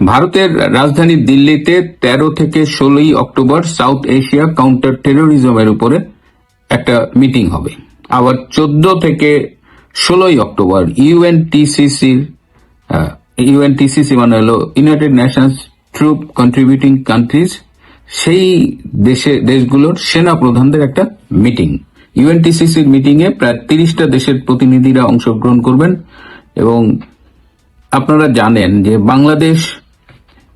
ভারতের রাজধানী দিল্লিতে তেরো থেকে ষোলোই অক্টোবর সাউথ এশিয়া কাউন্টার টেরোরিজমের উপরে একটা মিটিং হবে। আবার চোদ্দ থেকে ষোলোই অক্টোবর ইউএনটিসিসির ইউএনটিসিসি মানে হলো United Nations troop contributing countries সেই দেশে, দেশগুলোর সেনা প্রধানদের একটা মিটিং। ইউএনটিসিসির মিটিং এ প্রায় তিরিশটা দেশের প্রতিনিধিরা অংশগ্রহণ করবেন এবং আপনারা জানেন যে বাংলাদেশ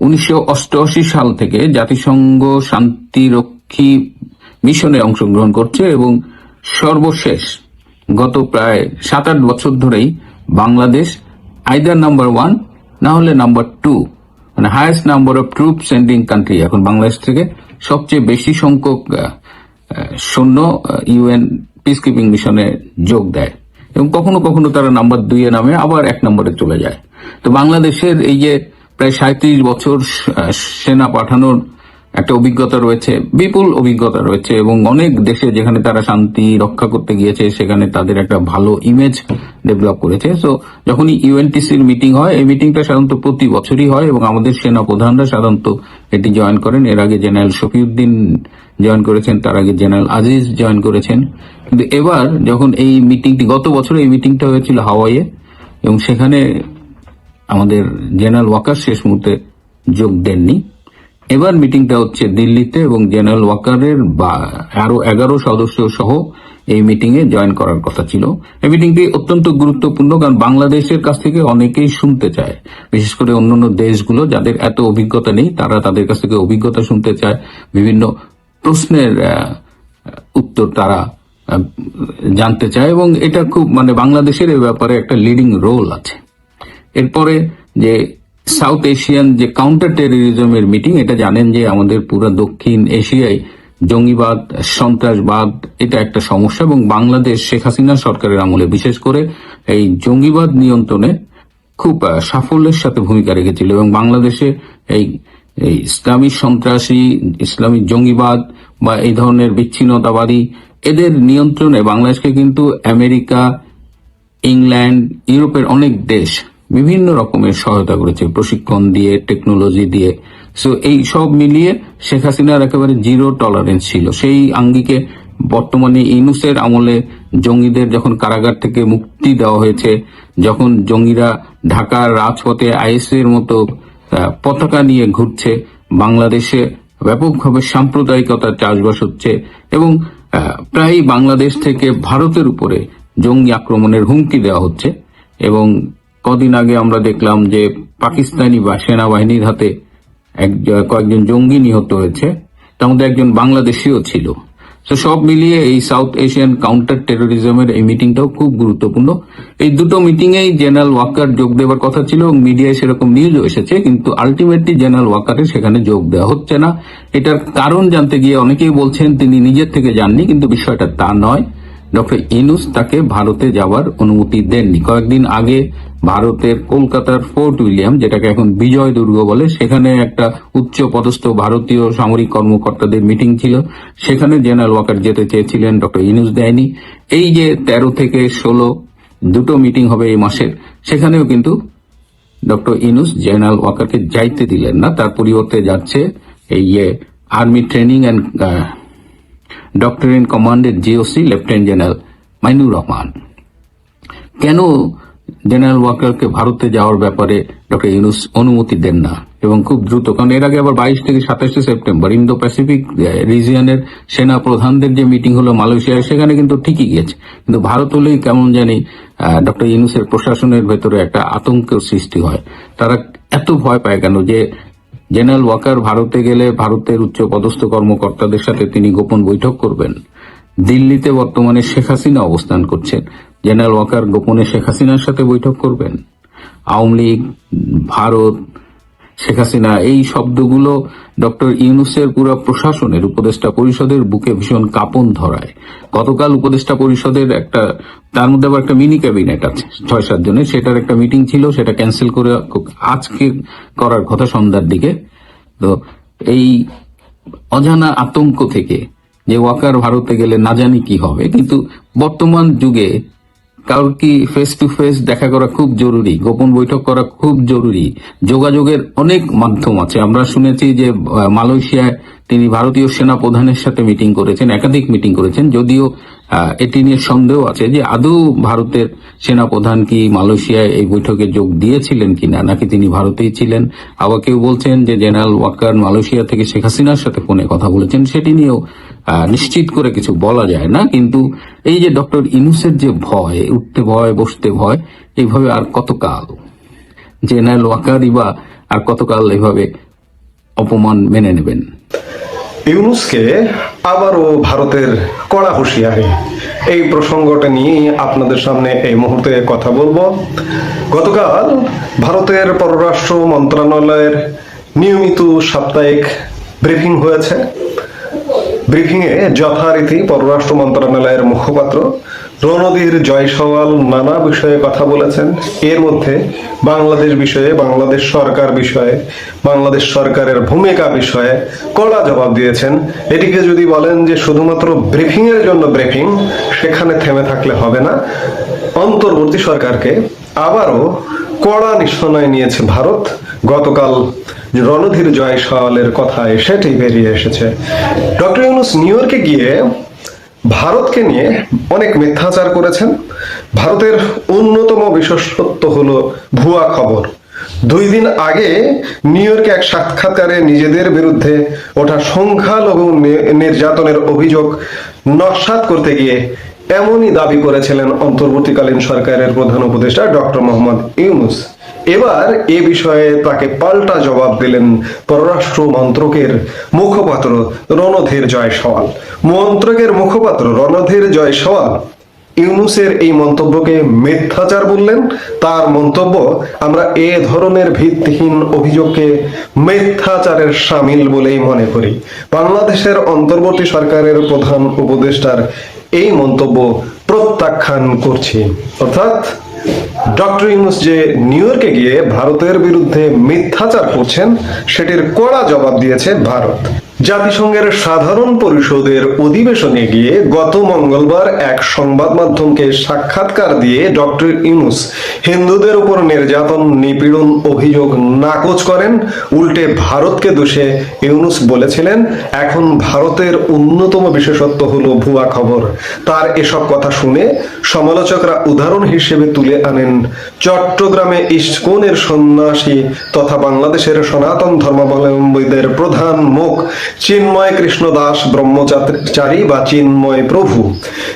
উনিশশো অষ্টআশি সাল থেকে জাতিসংঘ শান্তিরক্ষী মিশনে অংশগ্রহণ করছে এবং সর্বশেষ গত প্রায় সাত আট বছর ধরেই বাংলাদেশ আইদার নাম্বার ওয়ান না হলে নাম্বার টু মানে highest number of troop sending country এখন বাংলাদেশ থেকে সবচেয়ে বেশি সংখ্যক সৈন্য ইউএন পিস কিপিং মিশনে যোগ দেয়। এবং কখনো কখনো তারা নাম্বার দুইয়ে নামে আবার এক নম্বরে চলে যায়। তো বাংলাদেশের এই যে প্রায় সাঁত্রিশ বছর সেনা পাঠানোর একটা অভিজ্ঞতা রয়েছে, বিপুল অভিজ্ঞতা রয়েছে এবং অনেক দেশে যেখানে তারা শান্তি রক্ষা করতে গিয়েছে, সেখানে তাদের একটা ভালো ইমেজ ডেভেলপ করেছে। সো যখনই ইউএনটিসির মিটিং হয়, এই মিটিংটা সাধারণত প্রতি বছরই হয় এবং আমাদের সেনা প্রধানরা সাধারণত এটি জয়েন করেন। এর আগে জেনারেল শফিউদ্দিন জয়েন করেছেন, তার আগে জেনারেল আজিজ জয়েন করেছেন। কিন্তু এবার যখন এই মিটিংটি গত বছর এই মিটিংটা হয়েছিল হাওয়াইয়ে এবং সেখানে আমাদের জেনারেল ওয়াকার শেষ মুহূর্তে যোগ দেননি। এবার মিটিংটা হচ্ছে দিল্লিতে এবং জেনারেল ওয়াকারের বা আরও এগারো সদস্য সহ এই মিটিং এ জয়েন করার কথা ছিল। এই মিটিংটি অত্যন্ত গুরুত্বপূর্ণ কারণ বাংলাদেশের কাছ থেকে অনেকেই শুনতে চায়। বিশেষ করে অন্যান্য দেশগুলো যাদের এত অভিজ্ঞতা নেই, তারা তাদের কাছ থেকে অভিজ্ঞতা শুনতে চায়। বিভিন্ন প্রশ্নের উত্তর তারা জানতে চায় এবং এটা খুব মানে বাংলাদেশের এ ব্যাপারে একটা লিডিং রোল আছে। এরপরে যে সাউথ এশিয়ান যে কাউন্টার টেরোরিজমের মিটিং এটা জানেন যে আমাদের পুরো দক্ষিণ এশিয়ায় জঙ্গিবাদ, সন্ত্রাসবাদ, এটা একটা সমস্যা এবং বাংলাদেশ শেখ হাসিনা সরকারের আমলে, বিশেষ করে এই জঙ্গিবাদ নিয়ন্ত্রণে খুব সাফল্যের সাথে ভূমিকা রেখেছিল এবং বাংলাদেশে এই এই ইসলামী সন্ত্রাসী, ইসলামী জঙ্গিবাদ বা এই ধরনের বিচ্ছিন্নতাবাদী, এদের নিয়ন্ত্রণে বাংলাদেশকে কিন্তু আমেরিকা, ইংল্যান্ড, ইউরোপের অনেক দেশ বিভিন্ন রকমের সহায়তা করেছে। প্রশিক্ষণ দিয়ে টেকনোলজি দিয়ে। সো এই সব মিলিয়ে শেখ হাসিনার একেবারে জিরো টলারেন্স ছিল। সেই আঙ্গিকে বর্তমানে ইনুসের আমলে জঙ্গিদের যখন কারাগার থেকে মুক্তি দেওয়া হয়েছে, যখন জঙ্গিরা ঢাকার রাজপথে আইএসের মতো পতাকা নিয়ে ঘুরছে, বাংলাদেশে ব্যাপকভাবে সাম্প্রদায়িকতার চাষবাস হচ্ছে এবং প্রায় বাংলাদেশ থেকে ভারতের উপরে জঙ্গি আক্রমণের হুমকি দেওয়া হচ্ছে এবং কদিন আগে আমরা দেখলাম যে পাকিস্তানি বা সেনাবাহিনীর হাতে এক কয়েকজন জঙ্গি নিহত হয়েছে, তার মধ্যে একজন বাংলাদেশিও ছিল। তো সব মিলিয়ে এই সাউথ এশিয়ান কাউন্টার টেরোরিজমের এই মিটিংটাও খুব গুরুত্বপূর্ণ। এই দুটো মিটিং এই জেনারেল ওয়াকার যোগ দেওয়ার কথা ছিল এবং মিডিয়ায় সেরকম নিউজও এসেছে, কিন্তু আলটিমেটলি জেনারেল ওয়াকারের সেখানে যোগ দেওয়া হচ্ছে না। এটার কারণ জানতে গিয়ে অনেকেই বলছেন তিনি নিজের থেকে যাননি, কিন্তু বিষয়টা তা নয়। ডক্টর ইনুস তাকে ভারতে যাওয়ার অনুমতি দেননি। কয়েকদিন আগে ভারতের কলকাতার ফোর্ট উইলিয়াম, যেটাকে এখন বিজয় দুর্গ বলে, সেখানে একটা উচ্চ পদস্থ ভারতীয় সামরিক কর্মকর্তাদের মিটিং ছিল। সেখানে জেনারেল ওয়াকার যেতে চেয়েছিলেন, ডক্টর ইনুস দেয়নি। এই যে তেরো থেকে ষোলো, দুটো মিটিং হবে এই মাসের, সেখানেও কিন্তু ডক্টর ইনুস জেনারেল ওয়াকারকে যাইতে দিলেন না। তার পরিবর্তে যাচ্ছে এই army training and doctrine কমান্ডের GOC, lieutenant general Mainur Rahman. কেন জেনারেল ওয়াকারকে ভারতে যাওয়ার ব্যাপারে ডক্টর ইউনুস অনুমতি দেন না এবং খুব দ্রুত, কারণ এর আগে আবার বাইশ থেকে সাতাশে সেপ্টেম্বর ইন্দো প্যাসিফিক রিজিয়নের সেনা প্রধানদের যে মিটিং হলো মালয়েশিয়ায়, সেখানে কিন্তু ঠিকই গিয়েছে। কিন্তু ভারত হলেই কেমন জানি ডক্টর ইউনুসের প্রশাসনের ভেতরে একটা আতঙ্কের সৃষ্টি হয়। তারা এত ভয় পায় কেন যে জেনারেল ওয়াকার ভারতে গেলে ভারতের উচ্চ পদস্থ কর্মকর্তাদের সাথে তিনি গোপন বৈঠক করবেন। দিল্লিতে বর্তমানে শেখ হাসিনা অবস্থান করছেন। জেনারেল ওয়াকার গোপনে শেখ হাসিনার সাথে বৈঠক করবেন। আওয়ামী লীগ, ভারত, শেখ হাসিনা, এই শব্দগুলো ডক্টর ইউনুসের পুরা প্রশাসনের উপদেষ্টা পরিষদের বুকে ভীষণ কাঁপন ধরায়। গতকাল উপদেষ্টা পরিষদের একটা, তার মধ্যে আবার একটা মিনি ক্যাবিনেট আছে ছয় সাত জনের। সেটার একটা মিটিং ছিল, সেটা ক্যান্সেল করে আজকে করার কথা সন্ধ্যার দিকে। তো এই অজানা আতঙ্ক থেকে যে ওয়াকার ভারতে গেলে না জানি কি হবে, কিন্তু বর্তমান যুগে কারোর কি ফেস টু ফেস দেখা করা খুব জরুরি, গোপন বৈঠক করা খুব জরুরি। যোগাযোগের অনেক মাধ্যম আছে। আমরা শুনেছি যে মালয়েশিয়ায় তিনি ভারতীয় সেনা প্রধানের সাথে মিটিং করেছেন, একাধিক মিটিং করেছেন, যদিও এটি নিয়ে সন্দেহ আছে যে আদৌ ভারতের সেনা প্রধান কি মালয়েশিয়ায় এই বৈঠকে যোগ দিয়েছিলেন কিনা, নাকি তিনি ভারতেই ছিলেন? আবার কেউ বলছেন যে জেনারেল ওয়াকার মালয়েশিয়া থেকে শেখ হাসিনার সাথে ফোনে কথা বলেছেন, সেটি নিয়েও নিশ্চিত করে কিছু বলা যায় না, কিন্তু এই যে ডক্টর ইনুসের যে ভয়, উঠতে ভয়, বসতে ভয়, এইভাবে আর কতকাল? জেনারেল ওয়াকারই বা আর কতকাল এভাবে অপমান মেনে নেবেন? ইউনুসকে আবারও ভারতের কড়া হুঁশিয়ারি। এই প্রসঙ্গটা নিয়ে আপনাদের সামনে এই মুহূর্তে কথা বলব। গতকাল ভারতের পররাষ্ট্র মন্ত্রণালয়ের নিয়মিত সাপ্তাহিক ব্রিফিং হয়েছে। ব্রিফিংয়ে যথারীতি পররাষ্ট্র মন্ত্রণালয়ের মুখপাত্র রণধীর জয়সওয়াল নানা বিষয়ে কথা বলেছেন। এর মধ্যে বাংলাদেশ বিষয়ে, বাংলাদেশ সরকার বিষয়ে, বাংলাদেশ সরকারের ভূমিকা বিষয়ে কড়া জবাব দিয়েছেন। এটিকে যদি বলেন যে শুধুমাত্র ব্রিফিং এর জন্য ব্রিফিং সেখানে থেমে থাকলে হবে না। অন্তর্বর্তী সরকারকে আবারও কড়া নিশানায় নিয়েছে ভারত। গতকাল রণধীর জয়সওয়ালের কথায় সেটি বেরিয়ে এসেছে। ডক্টর ইউনুস নিউ ইয়র্কে গিয়ে ভারতকে নিয়ে অনেক মিথ্যাচার করেছেন। ভারতের অন্যতম বিশেষত্ব হলো ভুয়া খবর। দুই দিন আগে নিউ ইয়র্কে এক সাক্ষাৎকারে নিজেদের বিরুদ্ধে ওঠা সংখ্যালঘু নির্যাতনের অভিযোগ নস্বাত করতে গিয়ে এমনই দাবি করেছিলেন অন্তর্বর্তীকালীন সরকারের প্রধান উপদেষ্টা ডক্টর মোহাম্মদ ইউনুস। এবার এ বিষয়ে তাকে পাল্টা জবাব দিলেন পররাষ্ট্র মন্ত্রকের মুখপাত্র রণধীর জয়সওয়াল। মন্ত্রকের মুখপাত্র রণধীর জয়সওয়াল ইউনুসের এই মন্তব্যকে মিথ্যাচার বললেন। তার মন্তব্য, আমরা এ ধরনের ভিত্তিহীন অভিযোগকে মিথ্যাচারের সামিল বলেই মনে করি। বাংলাদেশের অন্তর্বর্তী সরকারের প্রধান উপদেষ্টার এই মন্তব্য প্রত্যাখ্যান করছি। অর্থাৎ ডক্টর ইউনুস যে নিউ ইয়র্কে গিয়ে ভারতের বিরুদ্ধে মিথ্যাচার করছেন, সেটির কড়া জবাব দিয়েছে ভারত। জাতিসংঘের সাধারণ পরিষদের অধিবেশনে গিয়ে গত মঙ্গলবার এক সংবাদ মাধ্যমকে সাক্ষাৎকার দিয়ে ডক্টর ইউনুস হিন্দুদের উপর নির্যাতন, নিপীড়ন অভিযোগ নাকচ করেন। উল্টে ভারতকে দোষে ইউনুস বলেছিলেন, এখন ভারতের অন্যতম বিশেষত্ব হলো ভুয়া খবর। তার এসব কথা শুনে সমালোচকরা উদাহরণ হিসেবে তুলে আনেন, চট্টগ্রামে ইস্কনের সন্ন্যাসী তথা বাংলাদেশের সনাতন ধর্মাবলম্বীদের প্রধান মুখ চিন্ময় কৃষ্ণ দাস ব্রহ্মচারী বা চিন্ময় প্রভু।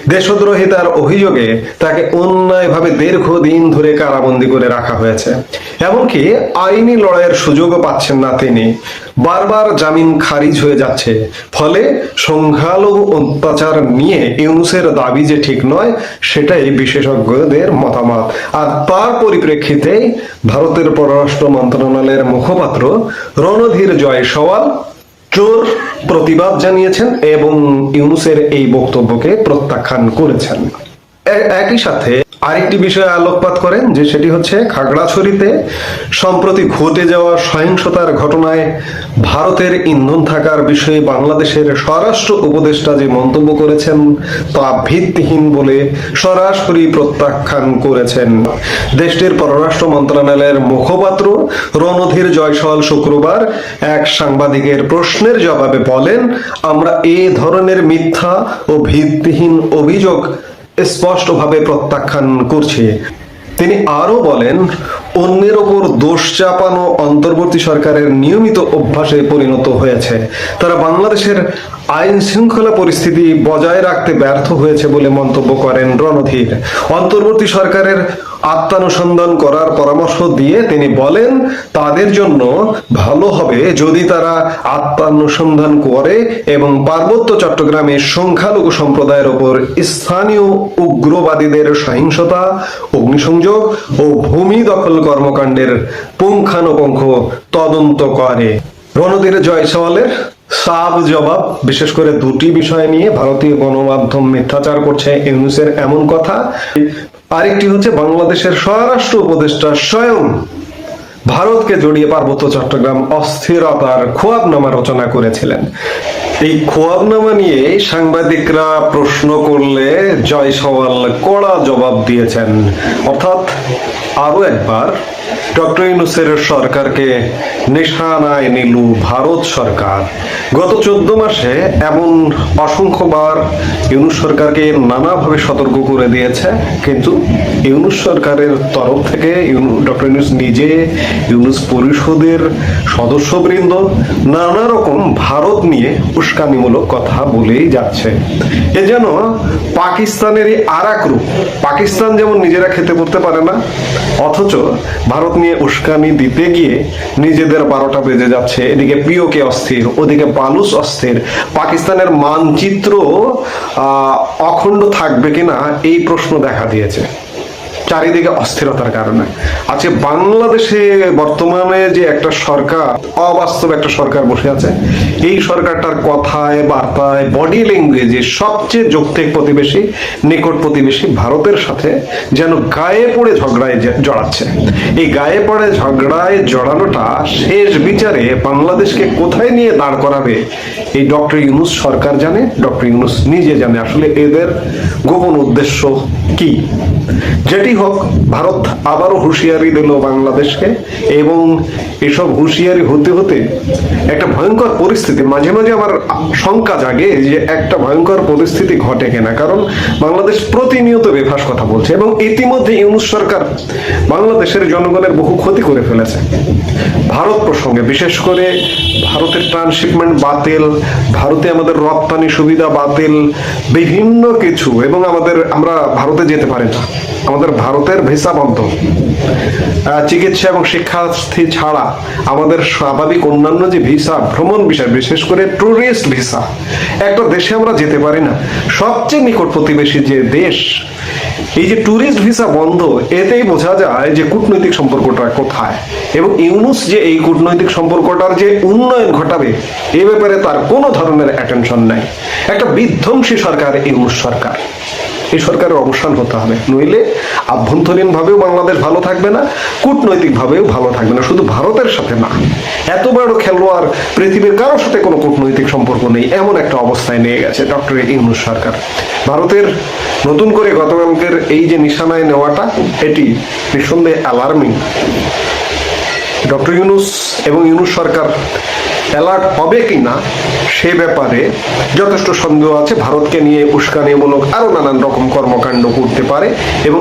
দেশদ্রোহিতার অভিযোগে তাকে অন্যায়ভাবে দীর্ঘদিন ধরে কারাবন্দী করে রাখা হয়েছে। এমনকি আইনি লড়াইয়ের সুযোগও পাচ্ছেন না তিনি। বারবার জামিন খারিজ হয়ে যাচ্ছে। ফলে সংখ্যালঘু অত্যাচার নিয়ে ইউনুসের দাবি যে ঠিক নয়, সেটাই বিশেষজ্ঞদের মতামত। আর তার পরিপ্রেক্ষিতে ভারতের পররাষ্ট্র মন্ত্রণালয়ের মুখপাত্র রণধীর জয়সওয়াল জোর প্রতিবাদ জানিয়েছেন এবং ইউনুসের এই বক্তব্যকে প্রত্যাখ্যান করেছেন। একই সাথে আরেকটি বিষয়ে আলোকপাত করেন যে সেটি হচ্ছে খাগড়াছড়িতে সম্প্রতি ঘটে যাওয়া সহিংসতার ঘটনায় ভারতের ইন্ধন থাকার বিষয়ে বাংলাদেশের স্বরাষ্ট্র উপদেষ্টা যে মন্তব্য করেছেন তা ভিত্তিহীন বলে সরাসরি প্রত্যাখ্যান করেছেন। দেশটির পররাষ্ট্র মন্ত্রণালয়ের মুখপাত্র রণধীর জয়সওয়াল শুক্রবার এক সাংবাদিকের প্রশ্নের জবাবে বলেন, আমরা এ ধরনের মিথ্যা ও ভিত্তিহীন অভিযোগ স্পষ্টভাবে প্রত্যাখ্যান করছে। তিনি আরও বলেন অন্যের ওপর দোষ চাপানো অন্তর্বর্তী সরকারের নিয়মিত অভ্যাসে পরিণত হয়েছে। তারা বাংলাদেশের আইন শৃঙ্খলা পরিস্থিতি বজায় রাখতে ব্যর্থ হয়েছে বলে মন্তব্য করেন রণধীর। অন্তর্বর্তী সরকারের আত্মানুসন্ধান করার পরামর্শ দিয়ে তিনি বলেন, তাদের জন্য ভালো হবে যদি তারা আত্মানুসন্ধান করে এবং পার্বত্য চট্টগ্রামে সংখ্যালঘু সম্প্রদায়ের ওপর স্থানীয় উগ্রবাদীদের সহিংসতা, অগ্নিসংযোগ ও ভূমি দখল কর্মকাণ্ডের পুঙ্খানুপুঙ্খ তদন্ত করে। রণধীর জয়সওয়ালের সাব জবাব, বিশেষ করে দুটি বিষয় নিয়ে ভারতীয় গণমাধ্যম মিথ্যাচার করছে ইউনুসের এমন কথা। আরেকটি হচ্ছে বাংলাদেশের স্বরাষ্ট্র উপদেষ্টা স্বয়ং ভারতকে জড়িয়ে পার্বত্য চট্টগ্রাম অস্থিরতার খোয়াবনামা রচনা করেছিলেন। এই খোয়াবনামা নিয়ে সাংবাদিকরা প্রশ্ন করলে জয় সওয়াল কড়া জবাব দিয়েছেন। অর্থাৎ আরও একবার ডক্টর ইউনুসের সরকারকে নিশানায় নিল ভারত সরকার। গত চোদ্দ মাসে এমন অসংখ্যবার ইউনুস সরকারকে নানাভাবে সতর্ক করে দিয়েছে, কিন্তু ইউনুস সরকারের তরফ থেকে ডক্টর ইউনুস নিজে, ইউনুস পরিষদের সদস্যবৃন্দ নানা রকম ভারত নিয়ে উস্কানিমূলক কথা বলেই যাচ্ছে। এ যেন পাকিস্তানেরই আর এক রূপ পাকিস্তান যেমন নিজেরা খেতে পড়তে পারে না, অথচ ভারত নিয়ে উস্কানি দিতে গিয়ে নিজেদের বারোটা বেজে যাচ্ছে। এদিকে পিওকে অস্থির, ওদিকে বালুস অস্থির। পাকিস্তানের মানচিত্র অখণ্ড থাকবে কিনা, এই প্রশ্ন দেখা দিয়েছে। চারিদিকে অস্থিরতার কারণে। আজকে বাংলাদেশে বর্তমানে যে একটা সরকার, অবাস্তব একটা সরকার বসে আছে, এই সরকারটার কথায়, বার্তায় বডি ল্যাঙ্গুয়েজে সবচেয়ে যৌক্তিক প্রতিবেশী, নিকট প্রতিবেশী ভারতের সাথে যেন গায়ে পড়ে ঝগড়ায় জড়াচ্ছে। এই গায়ে পড়ে ঝগড়ায় জড়ানোটা শেষ বিচারে বাংলাদেশকে কোথায় নিয়ে দাঁড় করাবে, এই ডক্টর ইউনুস সরকার জানে, ডক্টর ইউনুস নিজে জানে। আসলে এদের গোপন উদ্দেশ্য কি? যেটি হোক, ভারত আবারও হুঁশিয়ারি দিল বাংলাদেশকে এবং এসব হুঁশিয়ারি হতে হতে একটা ভয়ঙ্কর পরিস্থিতি, মাঝে মাঝে আমার শঙ্কা জাগে যে একটা ভয়ঙ্কর পরিস্থিতি ঘটে কিনা। কারণ বাংলাদেশ প্রতিনিয়ত বেফাস কথা বলছে এবং ইতিমধ্যে ইউনুস সরকার বাংলাদেশের জনগণের বহু ক্ষতি করে ফেলেছে। ভারত প্রসঙ্গে বিশেষ করে ভারতের ট্রান্সশিপমেন্ট বাতিল, ভারতে আমাদের রপ্তানি সুবিধা বাতিল, বিভিন্ন কিছু, এবং আমাদের, আমরা ভারতে যেতে পারি না। আমাদের ভারতের ভিসা বন্ধ। চিকিৎসা এবং শিক্ষার্থী ছাড়া আমাদের স্বাভাবিক অন্যান্য যে ভিসা, ভ্রমণ বিষয় বিশেষ করে ট্যুরিস্ট ভিসা, একটা দেশে আমরা যেতে পারি না। সবচেয়ে নিকট প্রতিবেশী যে দেশ, এই যে ট্যুরিস্ট ভিসা বন্ধ, এতেই বোঝা যায় যে কূটনৈতিক সম্পর্কটা কোথায়। এবং ইউনুস যে এই কূটনৈতিক সম্পর্কটার যে উন্নয়ন ঘটাবে, এ ব্যাপারে তার কোনো ধরনের অ্যাটেনশন নাই। একটা বিধ্বংসী সরকার ইউনুস সরকার। এই সরকারের অবসান হতে হবে। নইলে আভ্যন্তরীণ ভাবেও বাংলাদেশ ভালো থাকবে না কূটনৈতিক ভাবেও ভালো থাকবে না। শুধু ভারতের সাথে না, এত বড় খেলোয়াড় পৃথিবীর কারোর সাথে কোনো কূটনৈতিক সম্পর্ক নেই, এমন একটা অবস্থায় নিয়ে গেছে ডক্টর ইউনুস সরকার। ভারতের নতুন করে গতকালকের এই যে নিশানায় নেওয়াটা, এটি নিঃসন্দেহে অ্যালার্মিং ডক্টর ইউনুস এবং ইউনুস সরকার অ্যালার্ট হবে কি না, সে ব্যাপারে যথেষ্ট সন্দেহ আছে। ভারতকে নিয়ে উস্কানিমূলক আরও নানান রকম কর্মকাণ্ড করতে পারে এবং